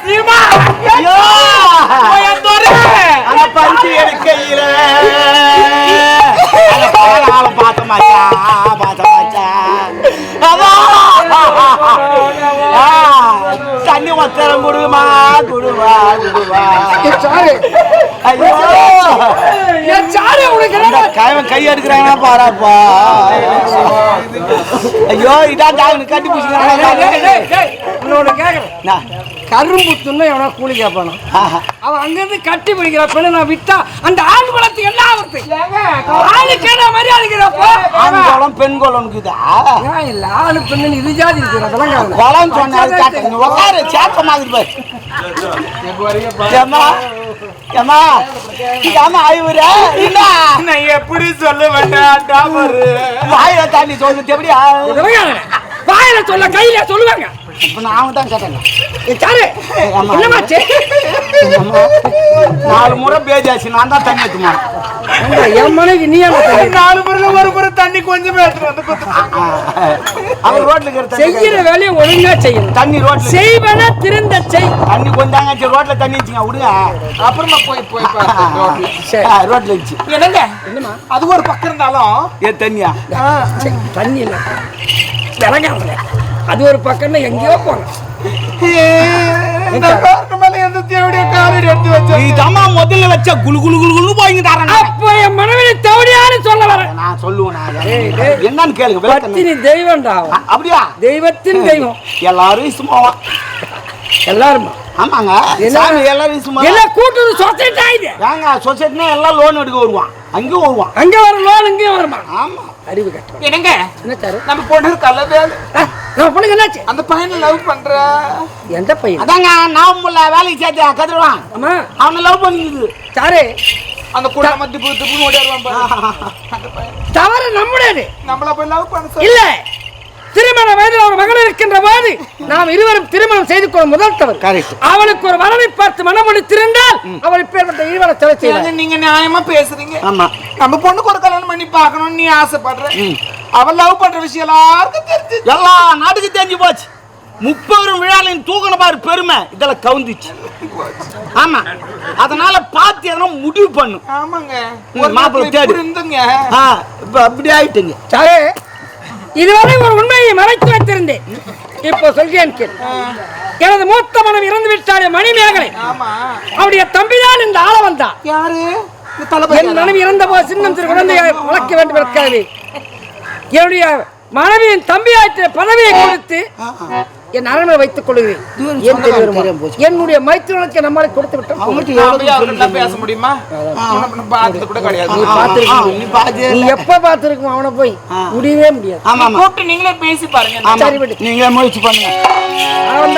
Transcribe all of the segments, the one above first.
சீமா அந்த பருத்தி எடுக்கையில பார்த்த மச்சான் பார்த்த மச்சான் ஆ, தண்ணி ஒத்தரம் குடுமா குடுவா குடுவா. ஐயோ! சாரு உனக்கு கை எடுக்கிறாங்கன்னா பாராப்பா? ஐயோ இதான் கட்டி டேய், டேய், டேய், பிடிச்சிக்கிறாங்க கரும்பு துண்ணா எவனா கூலி கேட்பானா அவன் அங்கிருந்து கட்டி பிடிக்கிற பெண்ணை நான் விட்டா அந்த ஆண் குலத்துக்கு என்ன ஆகுது ஆளுக்கு என்ன மரியாதை இருக்கிறப்போ ஆண் குளம் பெண் ஏன் இல்ல ஆளு பெண்ணு இது ஜாதி இருக்கிற விளங்காது குளம் சொன்னாரு கேட்டேன் உட்காரு சேப்ப மாதிரி நான் எப்படி சொல்ல வேண்டாம் டாமரு வாயில தண்ணி சொல்லுது எப்படியா? வாயில சொல்ல கையில சொல்லுவாங்க. இப்ப நான் அவங்க தான் கேட்டேங்க. சாரு. என்னமாச்சு? நாலு முறை பேஜாச்சு நான் தான் தண்ணி எடுத்துமா என் மனைவி நீ? நாலு முறையில ஒரு முறை தண்ணி கொஞ்சம் எடுத்துட்டு வந்து குத்து அவர் ரோட்ல இருக்கிற செய்யற. வேலையை ஒழுங்கா செய்யணும். தண்ணி ரோட்ல செய்வன திருந்த செய். தண்ணி கொஞ்சம் தாங்க ரோட்ல தண்ணி வச்சுங்க விடுங்க. அப்புறமா போய் போய் ரோட்ல. வச்சு என்னங்க? என்னமா அது ஒரு பக்கம் இருந்தாலும் ஏ தண்ணியா? தண்ணி இல்லை. அது ஒரு பக்கம்னா எங்கேயோ போங்க முதல்ல வச்ச குளு குளு குளு குளு போய் தரேன். அப்போ என் மனைவி தவடியான்னு சொல்ல வரேன். நான் சொல்லுவேன். என்னன்னு கேளுங்க பத்தினி தெய்வம்டா அப்படியா? தெய்வத்தின் தெய்வம். எல்லாரும் சும்மாவா எல்லாருமா? ஆமாங்க? சாமி எல்லாரும் சும்மா எல்லாம் கூட்டுறது சொசைட்டி ஆயுது ஏங்க சொசைட்டினா எல்லாம் லோன் எடுக்க வருவான். அங்கேயும் வருவான். அங்க வர லோன் இங்கேயும் வருமா? ஆமா. அறிவு கட்டுறோம் என்னங்க? என்ன சாரு நம்ம பொண்ணு இருக்கல நம்ம பொண்ணுங்க என்னாச்சு? அந்த பையனை லவ் பண்ற. எந்த பையன்? அதாங்க நவம்பர்ல வேலைக்கு சேர்த்து கதிரவான் அம்மா அவனை லவ் பண்ணிக்குது. சாரு அந்த குள்ள மத்தி புத்து புத்து ஓடிடுவான் தவறு நம்முடையது நம்மள போய் லவ் பண்ண. இல்ல. திருமண வயதில் ஒரு மகன் இருக்கின்ற போது நாம் இருவரும் திருமணம் செய்து கொள்ளும் முதல் தவறு. அவளுக்கு ஒரு வரனை பார்த்து மனமுடித்திருந்தால் அவள் இப்பேற்பட்ட செலவு ஏங்க செய்வார் நீங்க நியாயமா பேசுறீங்க? ஆமா. நம்ம பொண்ணுக்கு ஒரு கல்யாணம் பண்ணி பார்க்கணும்னு நீ ஆசைப்படுற? அவன் லவ் பண்ற விஷயம் எல்லாருக்கும் தெரிஞ்சு. எல்லா நாட்டுக்கு தெரிஞ்சு போச்சு. முப்பெரும் விழாலையும் தூக்கண பாரு பெருமை. இதெல்லாம் கவுந்துச்சு. ஆமா. அதனால பார்த்து எதனா முடிவு பண்ணு. ஆமாங்க. மாப்பிள்ளை தேடு. இருந்துங்க. ஆ இப்ப அப்படி ஆயிட்டுங்க. சாரு இதுவரை ஒரு உண்மையை மறைத்து வைத்திருந்தேன். இப்போ சொல்கிறேன் கேள் எனது மூத்த மனம் இறந்து விட்டாலே மணிமேகலை. அவருடைய தம்பிதான் இந்த ஆள வந்தான் யாரு என் மனைவி இறந்த போது சின்னம் சிறு குழந்தையை வளர்க்க வேண்டும் இருக்காது என்னுடைய மனைவியின் தம்பியாற்ற பதவியை கொடுத்து என் அரண்மனை வைத்துக் கொள்கிறேன்? என்னுடைய மைத்திரனுக்கு நம்மளை கொடுத்து விட்டோம் பேச முடியுமா? நீ எப்ப பார்த்திருக்கும் அவனை போய்? முடியவே முடியாது. கூப்பிட்டு நீங்களே பேசி பாருங்க. சரி, விடு. நீங்க முயற்சி பண்ணுங்க. அவன்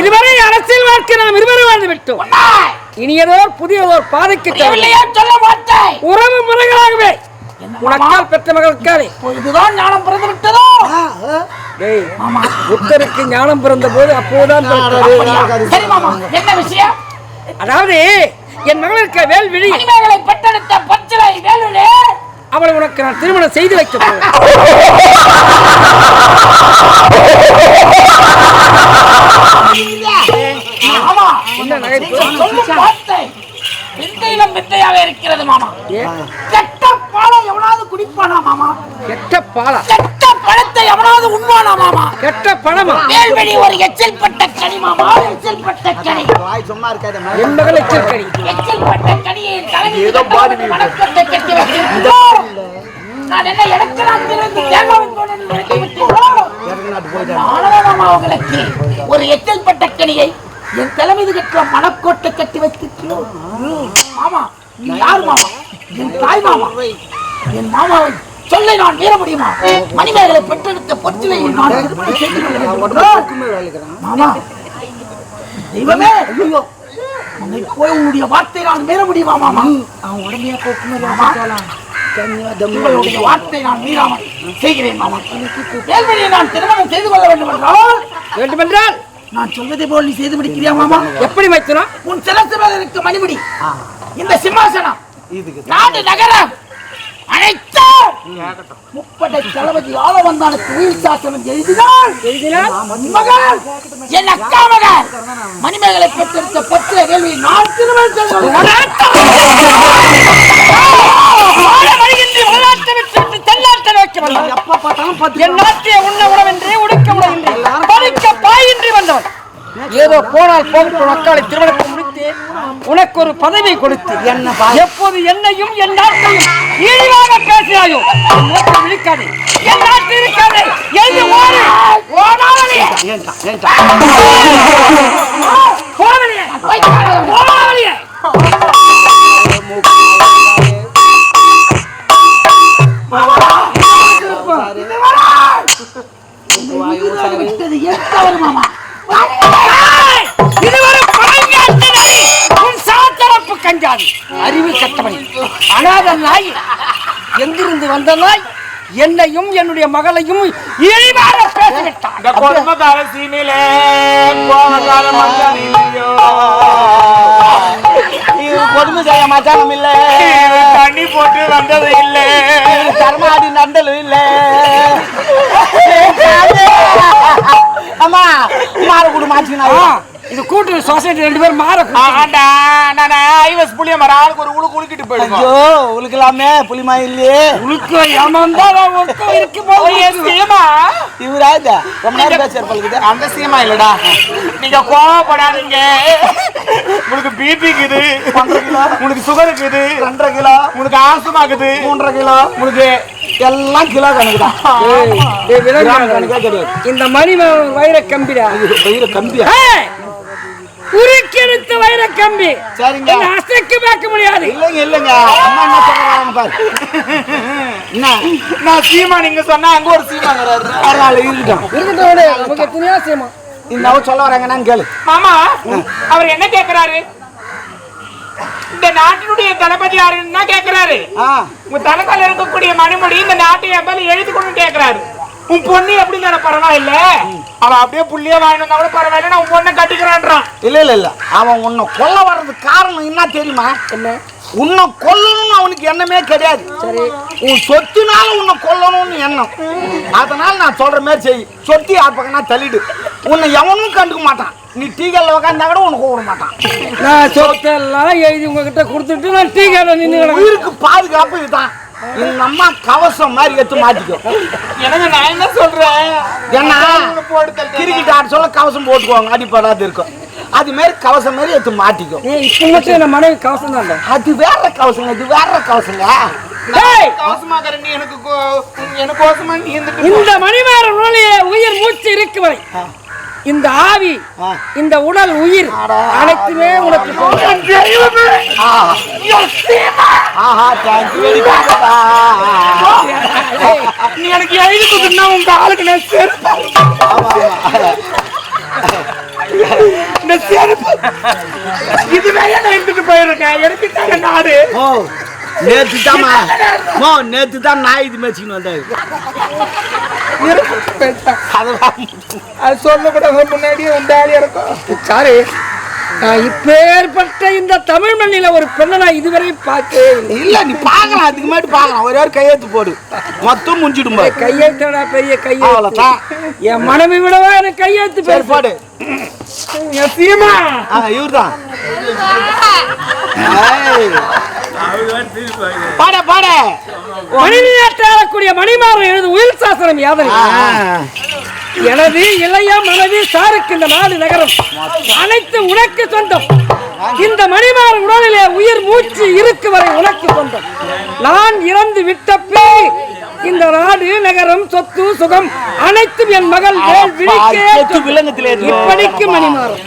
இதுவரை அரசியல் வாழ்க்கை நாம் இருவரும் வாழ்ந்து விட்டோம். இனி ஏதோ ஒரு புதிய ஒரு பாதைக்கு. உறவு முறைகளாகவே உனக்கால் பெற்ற மகளுக்காலே இதுதான் ஞானம் பிறந்து விட்டதோ? டேய், புத்தருக்கு ஞானம் பிறந்த போது மாமா. என்ன விஷயம்? அதாவது என் மகளுக்கு வேல்விழி மணிமேகலை பெற்றெடுத்த பச்சிலை வேலுலே. அவளை உனக்கு நான் திருமணம் செய்து வைக்க போகிறேன். மாமா என்ன நகைப்பு? இருக்கிறது மாமா ஏன்? கெட்ட பாலை எவனாவது குடிப்பானா மாமா? கெட்ட பாலா. கெட்ட பழத்தை எவனாவது உண்மானா மாமா? கெட்ட பணமா வேல்வெளி ஒரு எச்சில் பட்ட கனி மாமா எச்சில் பட்ட கனி. வாய் சும்மா இருக்காத என் மகள் எச்சரிக்கை எச்சில் பட்ட கனியை வணக்கத்தை கட்டி வைக்கிறீர்களோ நான் என்ன எனக்கு நான் திறந்து தேங்காவின் ஒரு எச்சில் பட்ட கனியை என் தலைமீது கட்டுற மணக்கோட்டை கட்டி வைத்திருக்கிறோ மாமா நீ யார் மாமா? என் தாய் மாமா. என் மாமாவை சொல்லை நான் மீற முடியுமா? மணிமேகலை பெற்றெடுத்த பொற்றிலை. மாமா தெய்வமே ஐயோ உன்னை போய் உன்னுடைய வார்த்தை நான் மீற முடியுமா மாமா? அவன் உடனே உங்களுடைய வார்த்தை நான் மீறாமல் செய்கிறேன் மாமா. நான் திருமணம் செய்து கொள்ள வேண்டும் என்றால் வேண்டுமென்றால் நான் சொல்வதை போல் நீ செய்து முடிக்கிறியா மாமா? எப்படி வைத்தனா உன் சிரசு மேல இருக்க மணிமுடி இந்த சிம்மாசனம் இதுக்கு நாடு நகரம் அனைத்தார் முப்படை தளபதி ஆள வந்தானுக்கு உயிர் சாசனம் எழுதினார் மகள் என் அக்கா மகள் மணிமேகலை பெற்றெடுத்த பத்திர கேள்வி நான் திருமணம் என் நாட்டிய உண்ண உணவின்றி உடுக்க உணவின்றி பாயின்றி வந்தவன். ஏதோ போனால் போகட்டும் மக்களை திருமணத்தை முடித்து உனக்கு ஒரு பதவி கொடுத்து என்ன எப்போது என்னையும் என் நாட்டையும் இழிவாக பேசினாயோ என் நாட்டை விழிக்காதே என் நாட்டு இருக்காதே எழுதி ஓடு ஓடாதே ஏன்டா ஏன்டா போவலியே அறிவு கட்டவனை. அனாத நாய் எங்கிருந்து வந்த நாய்? என்னையும் என்னுடைய மகளையும் இழிவாக பேசிவிட்டான். இந்த கொடுமைக்கார சீமையிலே கோவக்கார மச்சான் இல்லையோ இது கொடுமை செய்ய மச்சானம் இல்ல தண்ணி போட்டு வந்தது இல்லை. கர்மாடி நண்டலும் இல்ல. அம்மா மாற குடு இது கூட்டு சொசைட்டி ரெண்டு பேரும் மாற ஐவஸ் புளிய மரம். ஆளுக்கு ஒரு உழு குலுக்கிட்டு போயிடுவோம் ஐயோ புளிமா இல்லையே. உனக்கு ஏமாந்தா இருக்கு சீமா. இவரா இது? ரொம்ப நேரம் பேசுற பழகுது அந்த சீமா இல்லடா. நீங்க கோவப்படாதீங்க. உங்களுக்கு பிபி இருக்குது. உனக்கு சுகர் இருக்குது. ரெண்டரை கிலோ? உனக்கு ஆஸ்துமா இருக்குது. மூன்றரை கிலோ? உனக்கு எல்லாம் கிலோ கணக்கு தான் கணக்கே கிடையாது இந்த மணி வைர கம்பிடா. வயிறு கம்பியா? ஏய், உருக்கெடுத்த வைர கம்பி. சரிங்க. அசைக்க பார்க்க முடியாது. இல்லைங்க இல்லைங்க. அம்மா என்ன சொல்றாங்க பாரு. என்ன? நான் சீமா நீங்க சொன்னா அங்க ஒரு சீமாங்கிறாரு பரவாயில்ல இருக்கட்டும் இருக்கட்டும் நமக்கு எத்தனையோ செய்யமா இந்த சொல்ல வராங்க என்னன்னு கேளு. மாமா அவர் என்ன கேக்குறாரு? இந்த நாட்டினுடைய தளபதி யாருன்னு தான் கேக்குறாரு. ஆ. உங்க தலைமையில இருக்கக்கூடிய மணிமுடி இந்த நாட்டை எவ்வளவு எழுதி கொண்டு கேக்குறாரு. உன் பொண்ணு எப்படி தானே பரவாயில்ல. அவ அப்படியே புள்ளிய வந்தா கூட பரவாயில்ல. நான் பொண்ணை கட்டிக்கிறான்றான். இல்ல இல்ல இல்ல. அவன் உன்னை கொல்ல வர்றதுக்கு காரணம் என்ன தெரியுமா? என்ன? உன்னை கொல்லணும்னு அவனுக்கு எண்ணமே கிடையாது. சரி. உன் சொத்துனால உன்னை கொல்லணும்னு எண்ணம். அதனால நான் சொல்ற மாதிரி செய். சொத்து யார் பக்கம்னா தள்ளிடு. உன்னை எவனும் கண்டுக்க மாட்டான். நீ டீக்கல்ல உட்காந்தா கூட உனக்கு கூப்பிட மாட்டான். நான் சொத்தெல்லாம் எழுதி உங்ககிட்ட கொடுத்துட்டு நான் டீ கடை நின்று உயிருக்கு பாதுகாப்பு இதுதான். இந்த அம்மா கவசம் மாதிரி எடுத்து மாட்டிக்கோ எனக்கு நான் என்ன சொல்றேன்? தள்ளி கிரிக்கெட் ஆட சொல்ல கவசம் போட்டுக்குவாங்க. அடிப்படாது இருக்கும். அது மாதிரி கவசம் மாதிரி எடுத்து மாட்டிக்கோ இப்போ மட்டும் என்ன மனைவி கவசம் தான் அது வேற கவசங்க இது வேற கவசங்க. ஏய்! கவசமாக்கற நீ எனக்கு கோ- எனக்கு கோசமா நீ இருந்துட்டு இந்த மணிமேர உடலிலே உயிர் மூச்சு இருக்கு வரை. இந்த ஆவி. இந்த உடல் உயிர். அனைத்துமே உனக்கு நீ எனக்கு எழுதி கொடுத்துனா உங்க ஆளுக்கு நான் செருப்பு. இந்த செருப்பு. இதுவே நான் எடுத்துட்டு போயிருக்கேன். எனக்கு தாங்க நாடு. நேத்து தாமா ஓ நேத்து தான் நாய் இது மேய்ச்சின்னு வந்தாரு அது சொல்ல கூட முன்னாடியே உண்டாடி இருக்கும் சாரு நான் இப்பேற்பட்ட இந்த தமிழ் மண்ணில ஒரு பெண்ணை நான் இதுவரை பார்க்கவே இல்லை. இல்ல நீ பார்க்கலாம் அதுக்கு முன்னாடி பார்க்கலாம் ஒரே ஒரு கையெழுத்து போடு. மொத்தம் முடிஞ்சிடும். கையெழுத்தடா பெரிய கையெழுத்து. என் மனைவி விடவா எனக்கு கையெழுத்து பேர் போடு. என் சீமா. ஆ இவர்தான். ஏய். பாட பாட. மனைவி நாட்டாளக்கூடிய மணிமாறன் எழுது உயிர் சாசனம் யாதனை எனது இளைய மனைவி சாருக்கு இந்த நாடு நகரம். அனைத்து உனக்கு சொந்தம். இந்த மணிமாற உடலிலே உயிர் மூச்சு இருக்கு வரை உனக்கு சொந்தம். நான் இறந்து விட்ட பின் இந்த நாடு நகரம் சொத்து சுகம் அனைத்தும் என் மகள். இப்படிக்கு மணிமாறும்